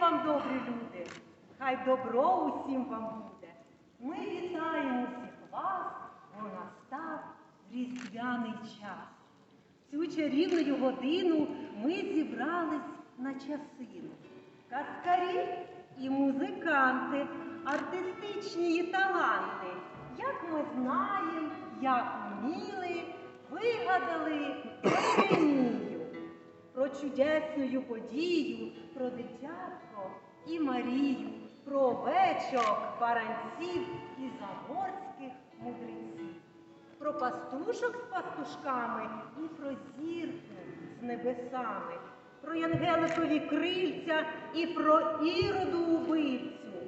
вам, добрі люди! Хай добро усім вам буде. Ми вітаємо всіх вас, бо настав різдвяний час. Цю чарівну годину ми зібрались на часину. Каскарі і музиканти, артистичні і таланти, як ми знаємо, як вміли, вигадали премію про чудесну подію, про дитятко і Марію, про овечок, баранців і заморських мудреців, про пастушок з пастушками і про зірку з небесами, про Янгеликові крильця і про іроду убивцю,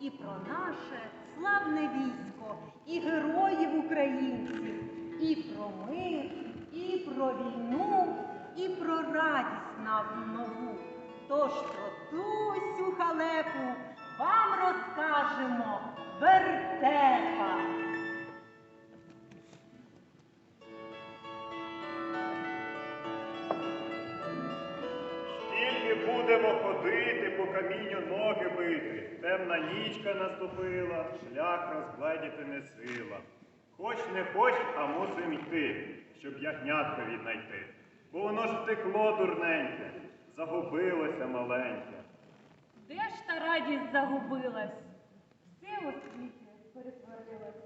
і про наше славне військо, і героїв українців, і про мир, і про війну, і про радість нам нову. Тож про ту сю халепу вам розкажемо вертепа. Скільки будемо ходити, по камінню ноги бити, темна нічка наступила, шлях розгледіти не сила. Хоч не хоч, а мусим йти, щоб ягнятко віднайти. Бо воно ж втекло дурненьке, загубилося маленьке. Де ж та радість загубилась? Все у світі перетворилось.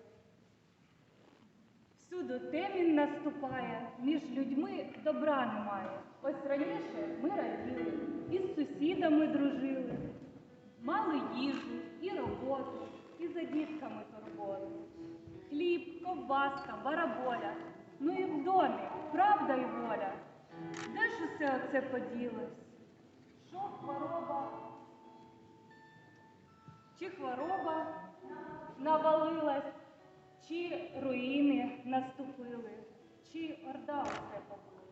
Всюди темінь наступає, між людьми добра немає. Ось раніше ми раділи, і з сусідами дружили, мали їжу і роботу, і за дітками турботу. Хліб, ковбаска, бараболя, ну і в домі. Ж оце поділось? Що хвороба? Чи хвороба навалилась, чи руїни наступили, чи орда усе побила?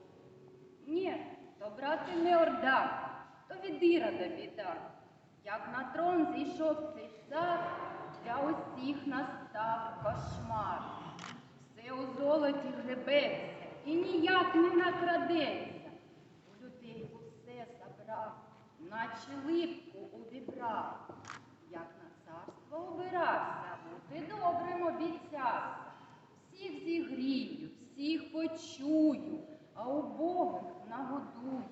Ні, то брати не орда, то від Ірода біда. Як на трон зійшов цей цар, для усіх настав кошмар. Все у золоті гребеться і ніяк не накрадеться. Забрав, наче липку увібрав. Як на царство обирався, бути добрим обіцявся. Всіх зігрію, всіх почую, а убогих нагодую.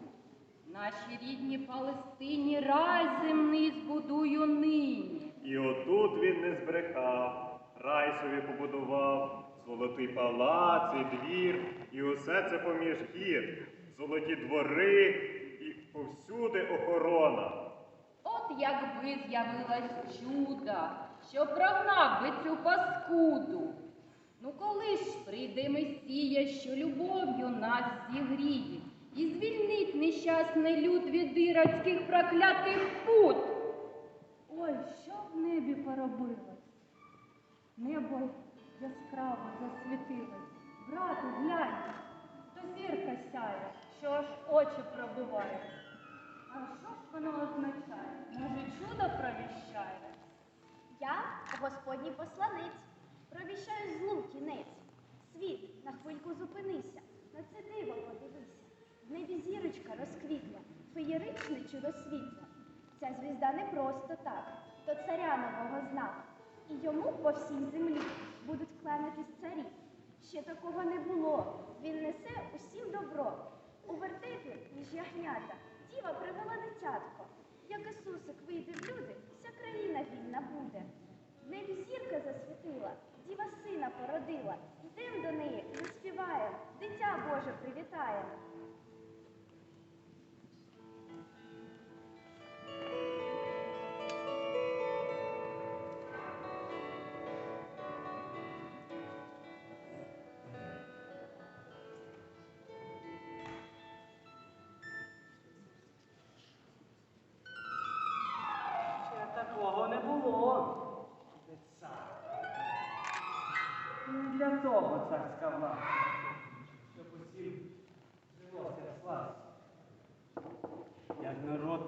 Нашій рідній Палестині рай земний збудую нині. І отут він не збрехав, рай собі побудував, золотий палац і двір, і усе це поміж гір, золоті двори повсюди охорона. От якби з'явилась чуда, що прогнав би цю паскуду. Ну коли ж прийде Месія, що любов'ю нас зігріє, і звільнить нещасний люд від іродських проклятих пут. Ой, що в небі поробилось? Небо яскраво засвітилось. Брате, глянь, то зірка сяє, що аж очі пробиває. А що ж воно означає? Може, чудо провіщає? Я Господній посланець, провіщаю злу кінець. Світ, на хвильку зупинися, на це диво подивися. В небі зірочка розквітла, феєричне чудо світла. Ця звізда не просто так, то царя нового знак. І йому по всій землі будуть кланятись царі. Ще такого не було. Він несе усім добро. У вертепі, між ягнята, діва привела дитятко. Як Ісусик вийде в люди, вся країна вільна буде. В небі зірка засвітила, діва сина породила. Йдем до неї, заспіваємо, дитя Боже привітаєм.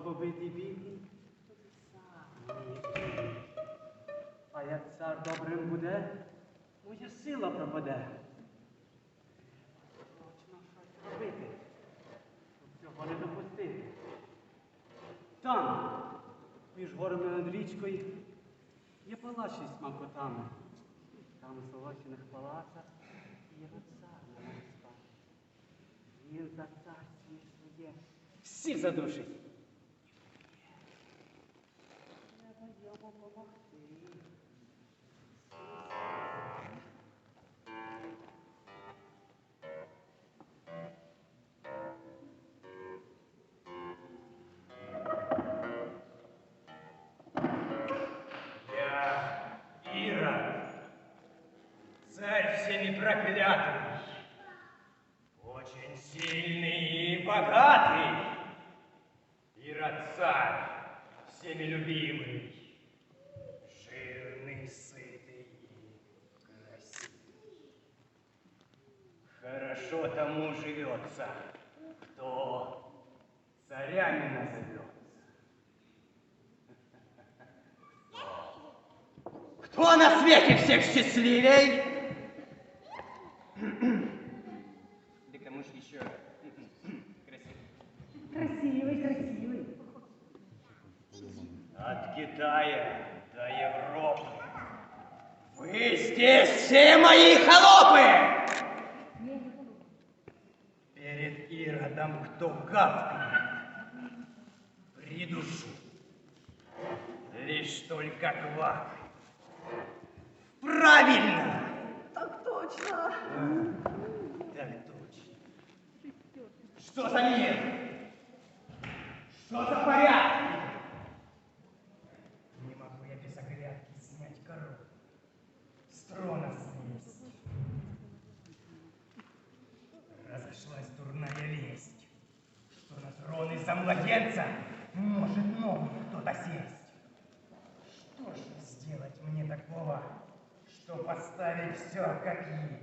Побитий бідний. А як цар добрим буде, моя сила пропаде. Точно щось робити, щоб цього не допустити. Там, Між горами над річкою є палач із макотами. Там у солочених палацах є цар на спав. Він за царстві своє всіх задушить. Кто на свете всех счастливей? Да кому ж еще красивее? Красивий, красивий. От Китая до Европы. Вы здесь все мои холопы! Перед Иродом кто гавкнет, придушу. Лишь только квак. Правильно! Так точно. Так точно. Что за мир? Что за порядки? Не могу я без оглядки снять корону. С трона слезть. Разошлась дурная весть, что на трон из-за младенца может новый кто-то сесть. Что же сделать мне такого, что поставить все как есть?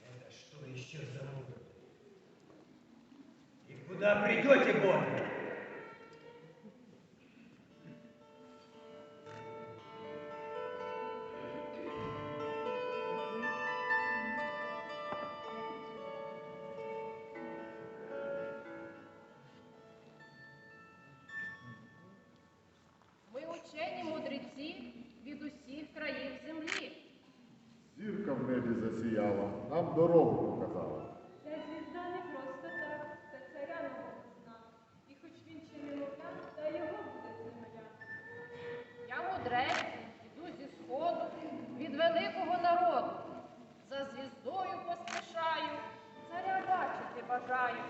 Это что еще за мур? И куда придете, боги? Бажаю.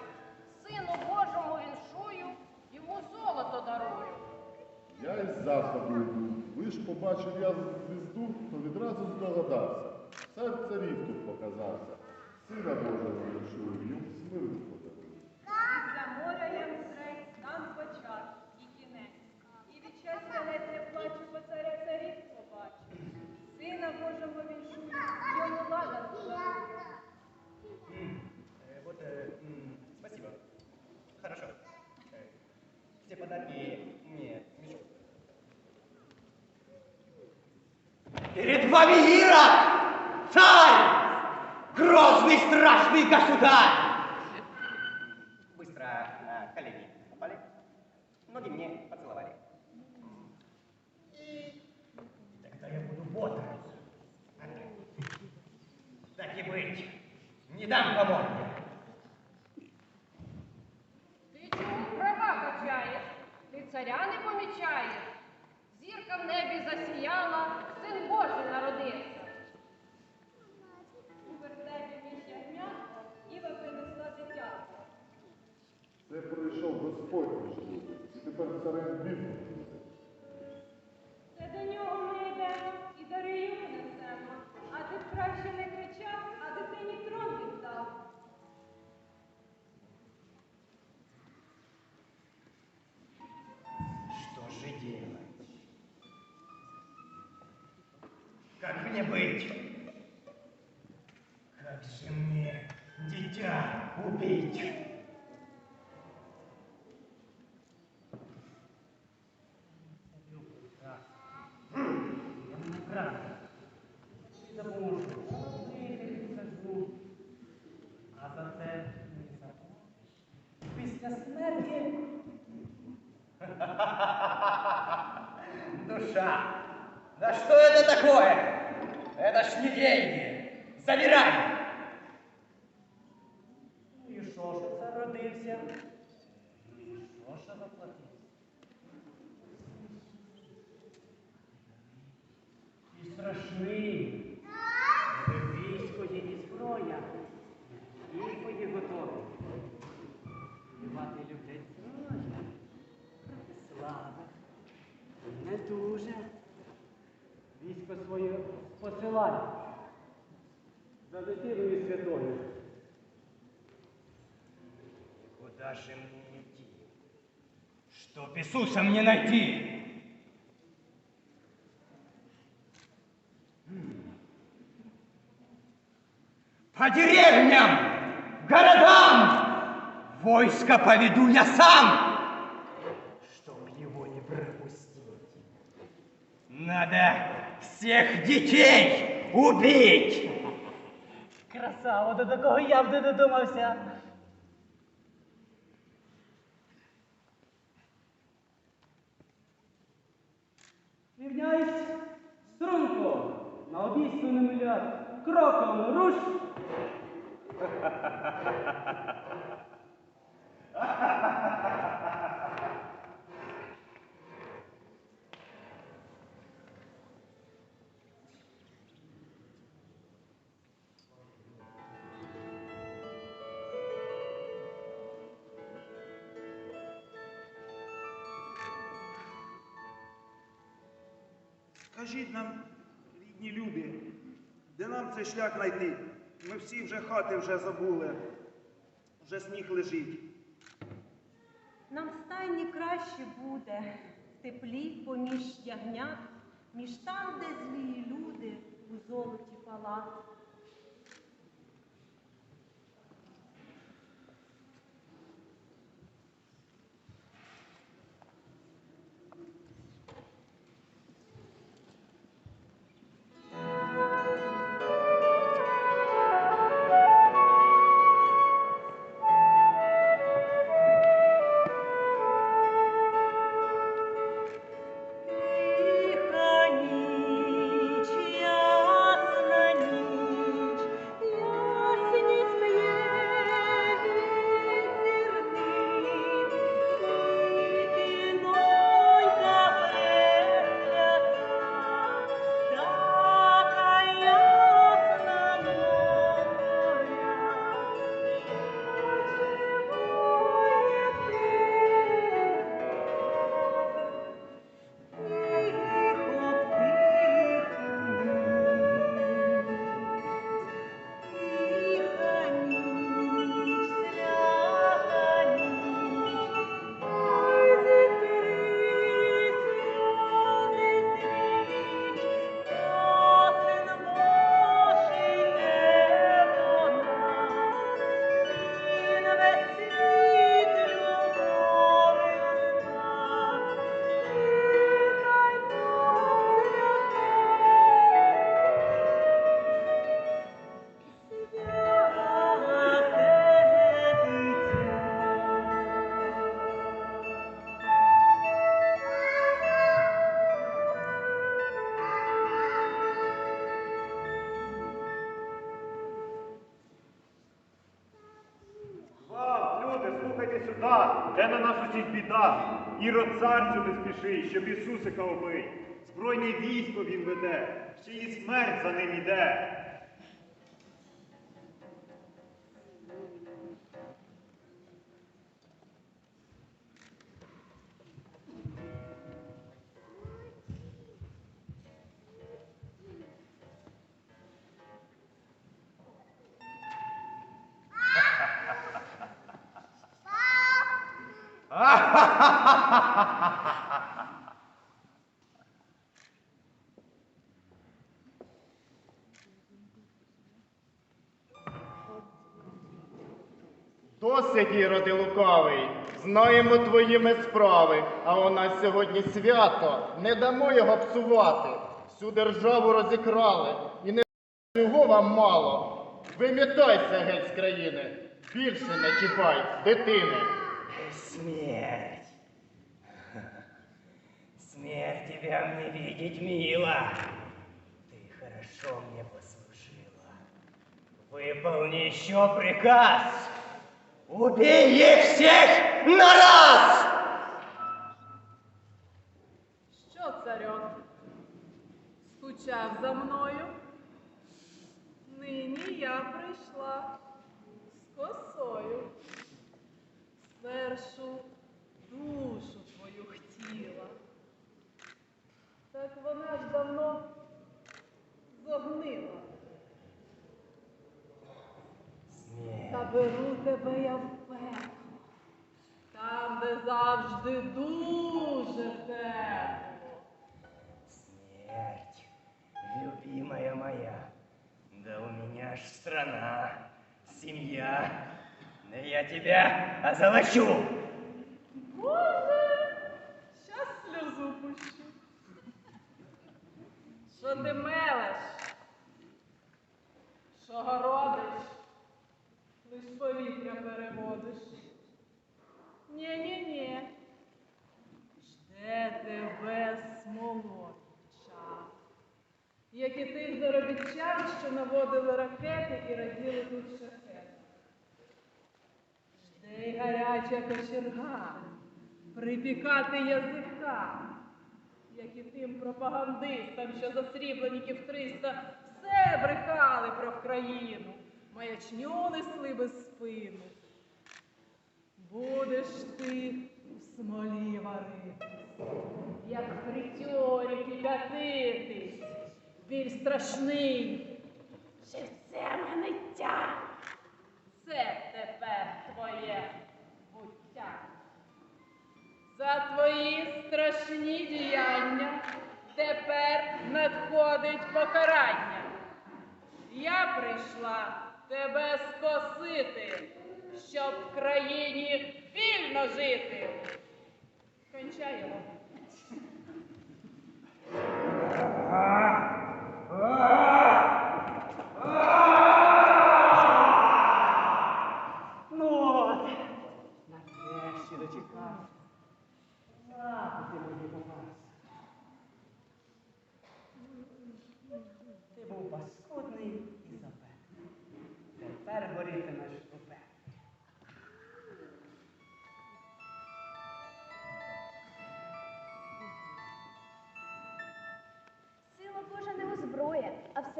Сину Божому віншую, йому золото дарую. Я із заходу йду. Лиш побачив я звізду, то відразу здогадався. Цар царів тут показався. Сина Божого вирішую, йому смерть подарую. Після моря я мудрець, там початок і кінець. І від щастя ледь не плачу, бо царя царів побачу. Сина Божого віншую, йому Перед вами Ирод, царь, грозный страшный государь. Быстро на колени упали, ноги мне поцеловали. И тогда я буду бодрый. Так и быть, не дам помочь. Ти чому права качаєш? Ти царя не помічаєш? Зірка в небі засіяла, син Божий народився. У вертепі між ягнятко Іва принесла дитятко. Це прийшов Господь. І тепер царем бідний. Це до нього мне быть? Как же мне, дитя, убить. Я не правда. Забув, жити скажу. А за це не заплатиш. Після смерті. Душа, да что это такое? Это ж не деньги. Забирай! Ну і що ж це родився? Ну і що ж заплатив? І страшний. Військо є і зброя. Тільки є готові. Воювати люблять зброя. Проти слави. Не дуже. Військо своє посилає. За дитиною святою. Куда же мне идти? Чтоб Иисуса мне найти? По деревням, городам войско поведу я сам, чтоб его не пропустить. Надо всех детей убить. Красава, до такого я б не додумався. Рівняйсь струнко, на обійсту на мільярд, кроком руш. Скажіть нам, рідні люди, де нам цей шлях знайти? Ми всі вже хати вже забули, вже сніг лежить. Нам стайні краще буде, в теплі поміж ягнят, між там, де злі люди у золоті палат. І усіх біда. Ірод цар сюди спішить, щоб Ісусика убить. Збройне військо він веде, ще і смерть за ним іде. Іроди лукавий, знаємо твоїми справи, а у нас сьогодні свято, не дамо його псувати. Всю державу розікрали, і не цього вам мало. Вимітайся геть з країни, більше не чіпай дитини. Смерть. Смерть тебя мне видеть мило. Ты хорошо мне послужила. Выполни еще приказ. Убей их всех на раз! Що, царьок? Скучав за мною? Нині я прийшла з косою. Спершу душу твою хотіла. Так вона ж давно зогнила. Смерть. Заберу тебе я в пекло, там, де завжди дуже тепло. Смерть, любимая моя, да у меня ж страна, семья, да я тебя озолочу. Боже, щас сльозу пущу. Що ти мелеш? Що городиш? Лиш повітря переводиш. Ні-ні-ні. Жде тебе смолодча. Як і тих заробітчан, що наводили ракети і раділи тут шахети. Жде й гаряча кочерга, припікати язика, як і тим пропагандистам, що за срібленіків 300 все брехали про країну, маячню несли без спину. Будеш ти у смолі варитись, як в притьорі кипятитись, біль страшний, живцем гниття. Це тепер твоє буття. За твої страшні діяння тепер надходить покарання. Я прийшла тебе скосити, щоб в країні вільно жити. Кончай його.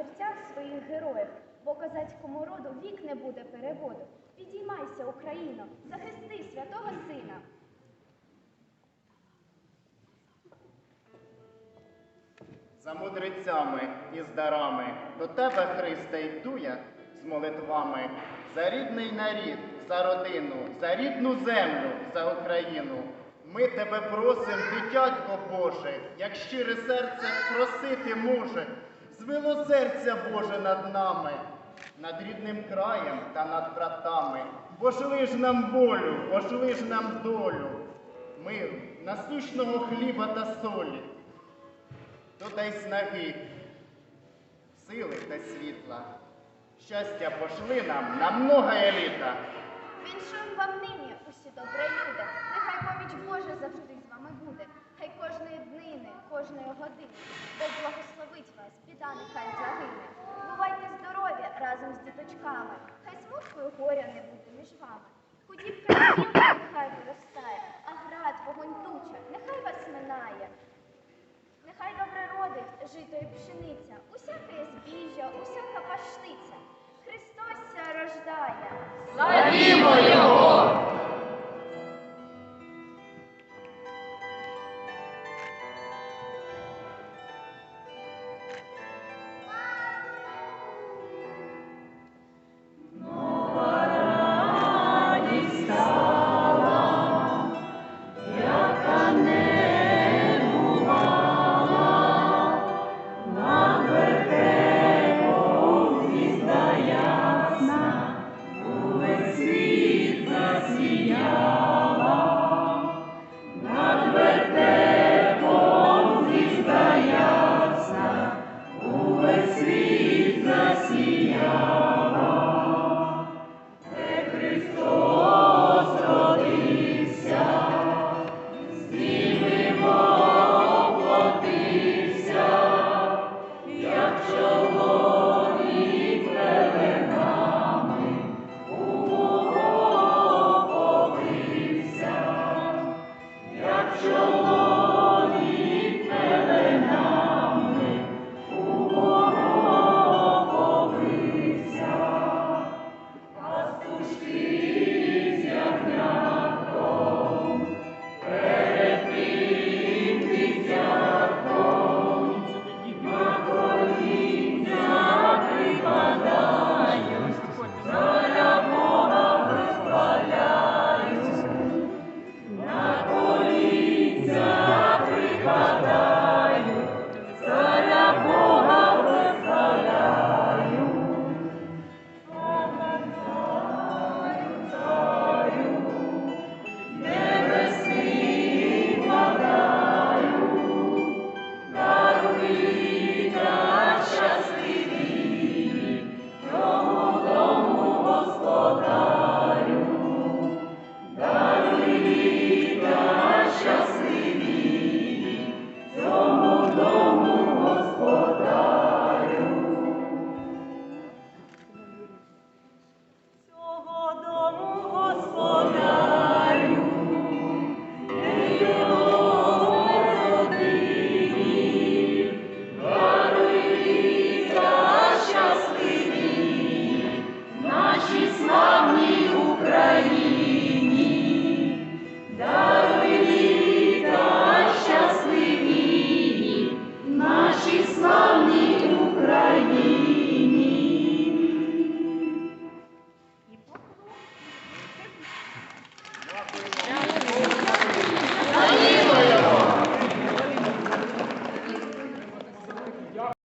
Серцях своїх героїв, бо козацькому роду вік не буде переводу. Підіймайся, Україно, захисти святого сина. За мудрецями і з дарами до тебе, Христе, йду я з молитвами за рідний нарід, за родину, за рідну землю, за Україну. Ми тебе просим, дитятко Боже, як щире серце просити може, звело серця Боже над нами, над рідним краєм та над братами. Пошли ж нам волю, пошли ж нам долю, миру, насущного хліба та солі. Додай снаги, сили та світла. Щастя пошли нам на многое літа. Віншуємо вам нині, усі добрі люди. Нехай поміч Божа завжди з вами буде. Кожної днини, кожної години Бог благословить вас, біда нехай загине. Бувайте здорові разом з діточками. Хай смутку і горя не буде між вами. Худібка нехай виростає, а град, вогонь туча, нехай вас минає. Нехай добре родить жито і пшениця, усяке збіжжя, усяка пашниця. Христос рождає. Славімо його!